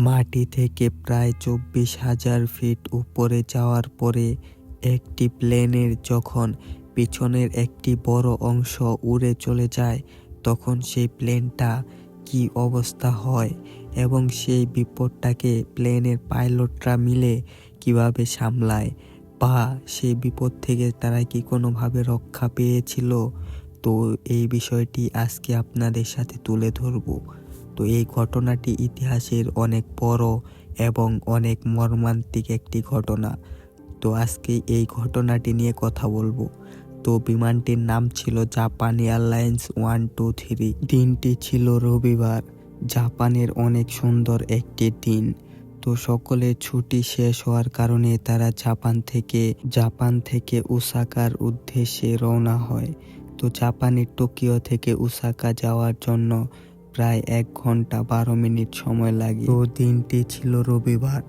মাটি থেকে প্রায় চব্বিশ হাজার ফিট উপরে যাওয়ার পরে একটি প্লেনের যখন পিছনের একটি বড় অংশ উড়ে চলে যায়, তখন সেই প্লেনটা কি অবস্থা হয় এবং সেই বিপদটাকে প্লেনের পাইলটরা মিলে কীভাবে সামলায় বা সেই বিপদ থেকে তারা কি কোনোভাবে রক্ষা পেয়েছিল? তো এই বিষয়টি আজকে আপনাদের সাথে তুলে ধরবো। তো এই ঘটনাটি ইতিহাসের অনেক বড় এবং অনেক মর্মান্তিক একটি ঘটনা। তো আজকে এই ঘটনাটি নিয়ে কথা বলব। তো বিমানটির নাম ছিল Japan airlines one two three. দিনটি ছিল রবিবার। জাপানের অনেক সুন্দর একটি দিন। তো সকলের ছুটি শেষ হওয়ার কারণে তারা জাপান থেকে জাপান থেকে ওসাকার উদ্দেশ্যে রওনা হয়। তো জাপানের টোকিও থেকে ওসাকা যাওয়ার জন্য প্রায় এক ঘণ্টা বারো মিনিট সময় লাগে। তো দিনটি ছিল রবিবার।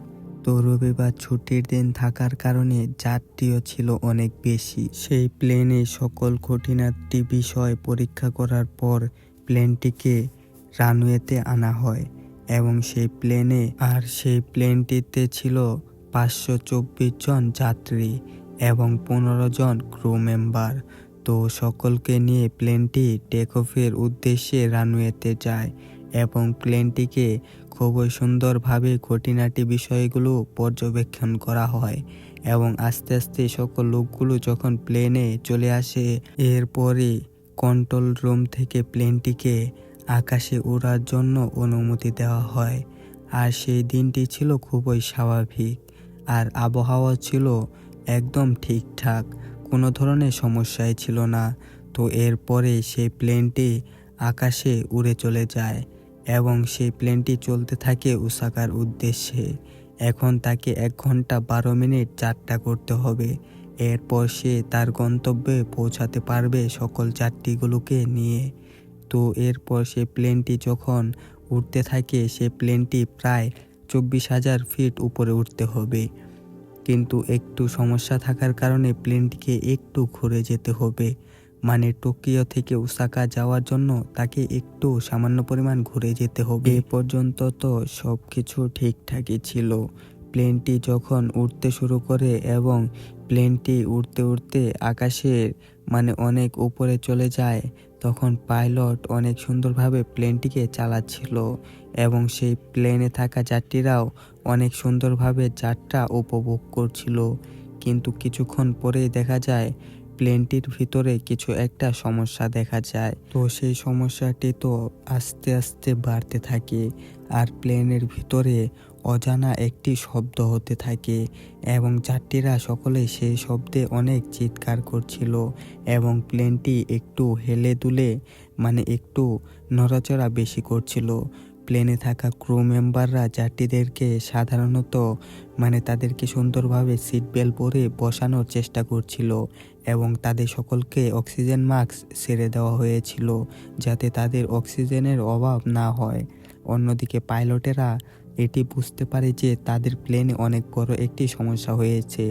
তো রবিবার ছুটির দিন থাকার কারণে যাত্রীও ছিল অনেক বেশি। সেই প্লেনে সকল খুঁটিনাটি বিষয় পরীক্ষা করার পর প্লেনটিকে রানওয়েতে আনা হয় এবং সেই প্লেনে আর সেই প্লেনটিতে ছিল পাঁচশো চব্বিশ জন যাত্রী এবং পনেরো জন ক্রু মেম্বার। তো সকলকে নিয়ে প্লেনটি টেক অফের উদ্দেশ্যে রানওয়েতে যায় এবং প্লেনটিকে খুবই সুন্দরভাবে খুঁটিনাটি বিষয়গুলো পর্যবেক্ষণ করা হয় এবং আস্তে আস্তে সকল লোকগুলো যখন প্লেনে চলে আসে এরপরে কন্ট্রোল রুম থেকে প্লেনটিকে আকাশে ওড়ার জন্য অনুমতি দেওয়া হয়। আর সেই দিনটি ছিল খুবই স্বাভাবিক, আর আবহাওয়া ছিল একদম ঠিকঠাক। কোনো ধরনের সমস্যাই ছিল না। তো এরপরে সেই প্লেনটি আকাশে উড়ে চলে যায় এবং সেই প্লেনটি চলতে থাকে ওসাকার উদ্দেশ্যে। এখন তাকে এক ঘণ্টা বারো মিনিট যাত্রা করতে হবে। এরপর সে তার গন্তব্যে পৌঁছাতে পারবে সকল যাত্রীগুলোকে নিয়ে। তো এরপর সে প্লেনটি যখন উঠতে থাকে, সে প্লেনটি প্রায় চব্বিশ হাজার ফিট উপরে উঠতে হবে। কিন্তু একটু সমস্যা থাকার কারণে প্লেনটিকে একটু ঘুরে যেতে হবে। মানে টোকিও থেকে ওসাকা যাওয়ার জন্য তাকে একটু সামান্য পরিমাণ ঘুরে যেতে হবে। এ পর্যন্ত তো সব কিছু ঠিকঠাকই ছিল। প্লেনটি যখন উঠতে শুরু করে এবং প্লেনটি উড়তে উড়তে আকাশের মানে অনেক উপরে চলে যায় তখন পাইলট অনেক সুন্দরভাবে প্লেনটিকে চালাচ্ছিল এবং সেই প্লেনে থাকা যাত্রীরাও অনেক সুন্দরভাবে যাত্রা উপভোগ করছিল। কিন্তু কিছুক্ষণ পরেই দেখা যায়, প্লেনটির ভিতরে কিছু একটা সমস্যা দেখা যায়। তো সেই সমস্যাটি তো আস্তে আস্তে বাড়তে থাকে, আর প্লেনের ভিতরে অজানা একটি শব্দ হতে থাকে এবং যাত্রীরা সকলে সেই শব্দে অনেক চিৎকার করছিল এবং প্লেনটি একটু হেলে দুলে মানে একটু নড়াচড়া বেশি করছিল। প্লেনে থাকা ক্রু মেম্বাররা যাত্রীদেরকে সাধারণত মানে তাদেরকে সুন্দরভাবে সিট বেল্ট পরে বসানোর চেষ্টা করছিল এবং তাদের সকলকে অক্সিজেন মাস্ক ছেড়ে দেওয়া হয়েছিল যাতে তাদের অক্সিজেনের অভাব না হয়। অন্যদিকে পাইলটেরা এটি বুঝতে পারে যে তাদের প্লেনে অনেক বড় একটি সমস্যা হয়েছে।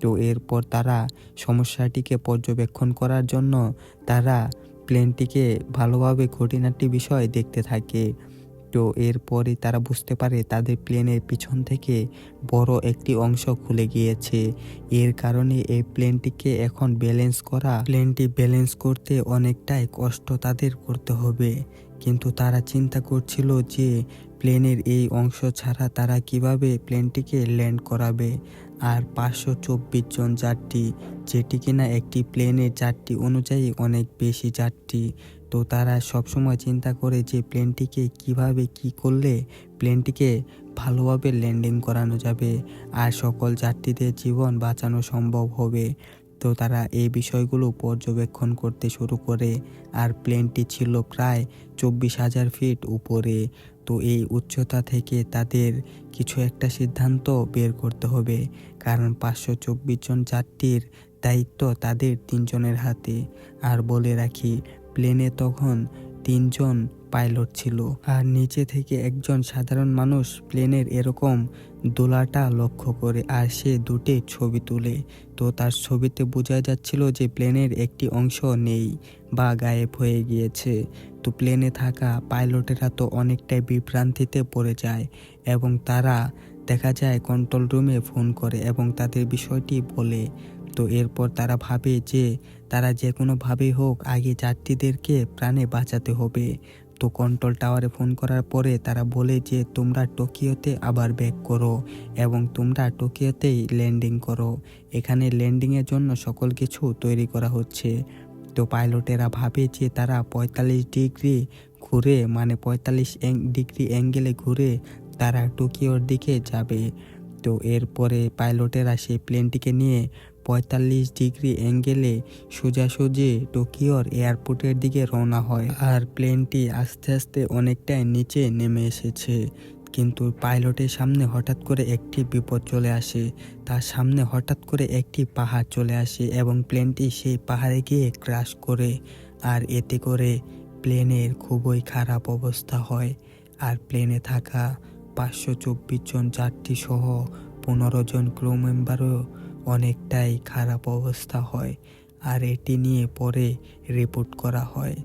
তো এরপর তারা সমস্যাটিকে পর্যবেক্ষণ করার জন্য তারা প্লেনটিকে ভালোভাবে খুঁটিনাটি বিষয় দেখতে থাকে। তো এরপরে তারা বুঝতে পারে তাদের প্লেনের পিছন থেকে বড় একটি অংশ খুলে গিয়েছে। এর কারণে এই প্লেনটিকে এখন ব্যালেন্স করা প্লেনটি ব্যালেন্স করতে অনেকটাই কষ্ট তাদের করতে হবে। কিন্তু তারা চিন্তা করছিল যে প্লেনের এই অংশ ছাড়া তারা কীভাবে প্লেনটিকে ল্যান্ড করাবে? আর পাঁচশো চব্বিশ জন যাত্রী, যেটি কিনা একটি প্লেনের যাত্রী অনুযায়ী অনেক বেশি যাত্রী। তো তারা সবসময় চিন্তা করে যে প্লেনটিকে কীভাবে কি করলে প্লেনটিকে ভালোভাবে ল্যান্ডিং করানো যাবে, আর সকল যাত্রীদের জীবন বাঁচানো সম্ভব হবে। তো তারা এই বিষয়গুলো পর্যবেক্ষণ করতে শুরু করে আর প্লেনটি ছিল প্রায় চব্বিশ হাজার ফিট উপরে। তো এই উচ্চতা থেকে তাদের কিছু একটা সিদ্ধান্ত বের করতে হবে, কারণ পাঁচশো চব্বিশ জন যাত্রীর দায়িত্ব তাদের তিনজনের হাতে। আর বলে রাখি, প্লেনে তখন তিনজন পাইলট ছিল আর নিচে থেকে একজন সাধারণ মানুষ প্লেনের এরকম দোলাটা লক্ষ্য করে আর সে দুটি ছবি তুলে। তো তার ছবিতে বোঝা যাচ্ছিল যে প্লেনের একটি অংশ নেই বা গায়েব হয়ে গিয়েছে। তো প্লেনে থাকা পাইলটেরা তো অনেকটাই বিভ্রান্তিতে পড়ে যায় এবং তারা দেখা যায় কন্ট্রোল রুমে ফোন করে এবং তাদের বিষয়টি বলে। তো এরপর তারা ভাবে যে তারা যে কোনোভাবেই হোক আগে যাত্রীদেরকে প্রাণে বাঁচাতে হবে। তো কন্ট্রোল টাওয়ারে ফোন করার পরে তারা বলে যে, তোমরা টোকিওতে আবার ব্যাক করো এবং তোমরা টোকিওতেই ল্যান্ডিং করো। এখানে ল্যান্ডিংয়ের জন্য সকল কিছু তৈরি করা হচ্ছে। তো পাইলটেরা ভাবে যে, তারা পঁয়তাল্লিশ ডিগ্রি ঘুরে মানে পঁয়তাল্লিশ ডিগ্রি অ্যাঙ্গেলে ঘুরে তারা টোকিওর দিকে যাবে। তো এরপরে পাইলটেরা সেই প্লেনটিকে নিয়ে পঁয়তাল্লিশ ডিগ্রি অ্যাঙ্গেলে সোজাসুজি টোকিওর এয়ারপোর্টের দিকে রওনা হয়। আর প্লেনটি আস্তে আস্তে অনেকটাই নিচে নেমে এসেছে। কিন্তু পাইলটের সামনে হঠাৎ করে একটি বিপদ চলে আসে। তার সামনে হঠাৎ করে একটি পাহাড় চলে আসে এবং প্লেনটি সেই পাহাড়ে গিয়ে ক্রাশ করে। আর এতে করে প্লেনের খুবই খারাপ অবস্থা হয়। আর প্লেনে থাকা পাঁচশো চব্বিশ জন যাত্রী সহ পনেরো জন ক্রু মেম্বারও অনেকটাই খারাপ অবস্থা হয় আর এটি নিয়ে পরে রিপোর্ট করা হয়।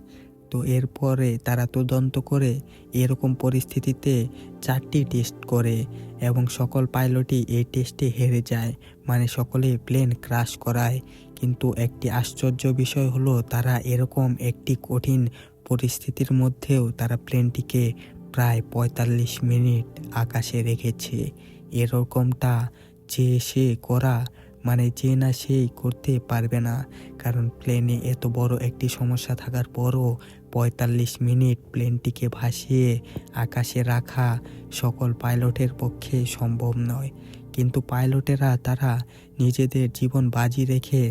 তো এরপরে তারা তদন্ত করে এরকম পরিস্থিতিতে চারটি টেস্ট করে এবং সকল পাইলটই এই টেস্টে হেরে যায়। মানে সকলে প্লেন ক্রাশ করায়। কিন্তু একটি আশ্চর্য বিষয় হলো তারা এরকম একটি কঠিন পরিস্থিতির মধ্যেও তারা প্লেনটিকে প্রায় পঁয়তাল্লিশ মিনিট আকাশে রেখেছে। এরকমটা যে সে করা মানে যে না সেই করতে পারবে না। কারণ প্লেনে এত বড় একটি সমস্যা থাকার পরও পঁয়তাল্লিশ মিনিট প্লেনটিকে ভাসিয়ে আকাশে রাখা সকল পাইলটের পক্ষে সম্ভব নয়। কিন্তু পাইলটেরা তারা নিজেদের জীবন বাজি রেখে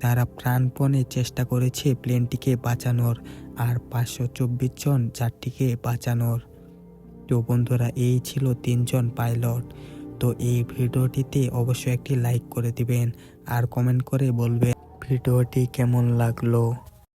তারা প্রাণপণে চেষ্টা করেছে প্লেনটিকে বাঁচানোর, আর পাঁচশো চব্বিশ জন যাত্রীকে বাঁচানোর। তো বন্ধুরা, এই ছিল তিনজন পাইলট তো এই ভিডিওটিতে অবশ্যই একটি লাইক করে দিবেন আর কমেন্ট করে বলবেন ভিডিওটি কেমন লাগল?